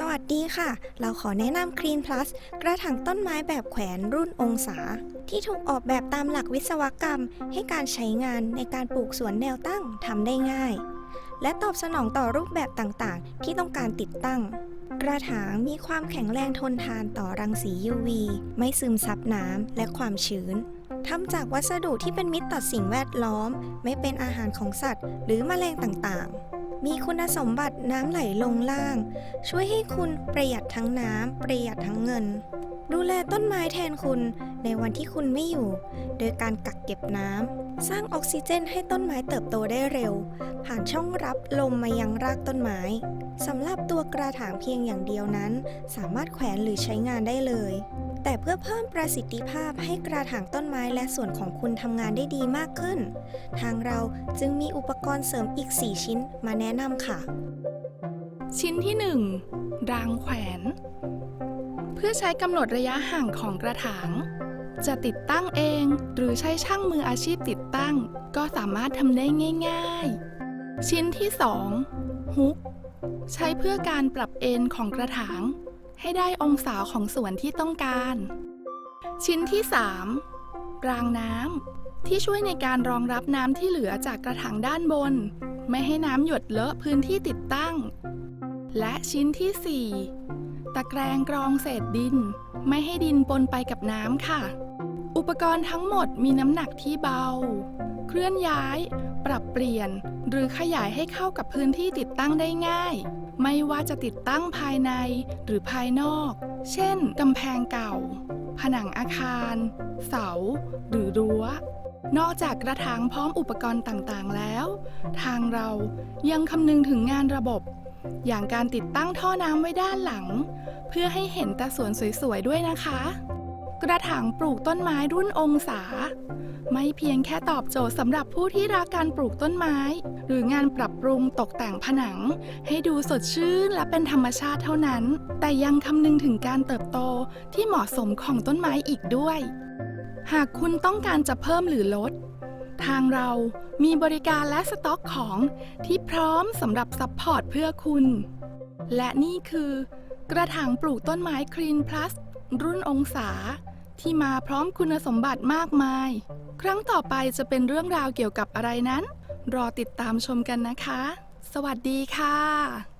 สวัสดีค่ะ เราขอแนะนำ Clean Plus กระถางต้นไม้แบบแขวนรุ่นองศา ที่ถูกออกแบบตามหลักวิศวกรรม ให้การใช้งานในการปลูกสวนแนวตั้งทำได้ง่าย และตอบสนองต่อรูปแบบต่างๆ ที่ต้องการติดตั้ง กระถางมีความแข็งแรงทนทานต่อรังสี UV ไม่ซึมซับน้ำและความชื้นทำจากวัสดุที่เป็นมิตรต่อสิ่งแวดล้อม ไม่เป็นอาหารของสัตว์ หรือแมลงต่างๆ มีคุณสมบัติน้ำไหลลงล่าง ช่วยให้คุณประหยัดทั้งน้ำประหยัดทั้งเงิน ดูแลต้นไม้แทนคุณในวันที่คุณไม่อยู่ โดยการกักเก็บน้ำ สร้างออกซิเจนให้ต้นไม้เติบโตได้เร็ว ผ่านช่องรับลมมายังรากต้นไม้สำหรับตัวกระถางเพียงอย่างเดียวนั้น สามารถแขวนหรือใช้งานได้เลย แต่เพื่อเพิ่มประสิทธิภาพให้กระถางต้นไม้และส่วนของคุณทำงานได้ดีมากขึ้น ทางเราจึงมีอุปกรณ์เสริมอีก 4 ชิ้นมาแนะนำค่ะ ชิ้นที่ 1 รางแขวน เพื่อใช้กำหนดระยะห่างของกระถาง จะติดตั้งเอง หรือใช้ช่างมืออาชีพติดตั้ง ก็สามารถทำได้ง่าย ๆ ชิ้นที่ 2 ฮุก ใช้เพื่อการปรับเอนของกระถาง ให้ได้องศาของส่วนที่ต้องการ ชิ้นที่ 3 รางน้ำ ที่ช่วยในการรองรับน้ำที่เหลือจากกระถางด้านบน ไม่ให้น้ำหยดเลอะพื้นที่ติดตั้ง และชิ้นที่ 4 ตะแกรงกรองเศษดิน ไม่ให้ดินปนไปกับน้ำค่ะ อุปกรณ์ทั้งหมดมีน้ำหนักที่เบา เคลื่อนย้าย ปรับเปลี่ยน หรือขยายให้เข้ากับพื้นที่ติดตั้งได้ง่าย ไม่ว่าจะติดตั้งภายในหรือภายนอก เช่นกำแพงเก่า ผนังอาคาร เสา หรือรั้ว นอกจากกระถางพร้อมอุปกรณ์ต่างๆ แล้ว ทางเรายังคำนึงถึงงานระบบ อย่างการติดตั้งท่อน้ำไว้ด้านหลัง เพื่อให้เห็นแต่สวนสวยๆ ด้วยนะคะ กระถางปลูกต้นไม้รุ่นองศา ไม่เพียงแค่ตอบโจทย์สำหรับผู้ที่รักการปลูกต้นไม้ หรืองานปรับปรุงตกแต่งผนัง ให้ดูสดชื่นและเป็นธรรมชาติเท่านั้น แต่ยังคำนึงถึงการเติบโตที่เหมาะสมของต้นไม้อีกด้วย หากคุณต้องการจะเพิ่มหรือลด ทางเรามีบริการและสต็อกของที่พร้อมสำหรับซัพพอร์ตเพื่อคุณ และนี่คือกระถางปลูกต้นไม้ Clean Plus รุ่นองศา ที่มาพร้อมคุณสมบัติมากมาย ครั้งต่อไปจะเป็นเรื่องราวเกี่ยวกับอะไรนั้น รอติดตามชมกันนะคะ สวัสดีค่ะ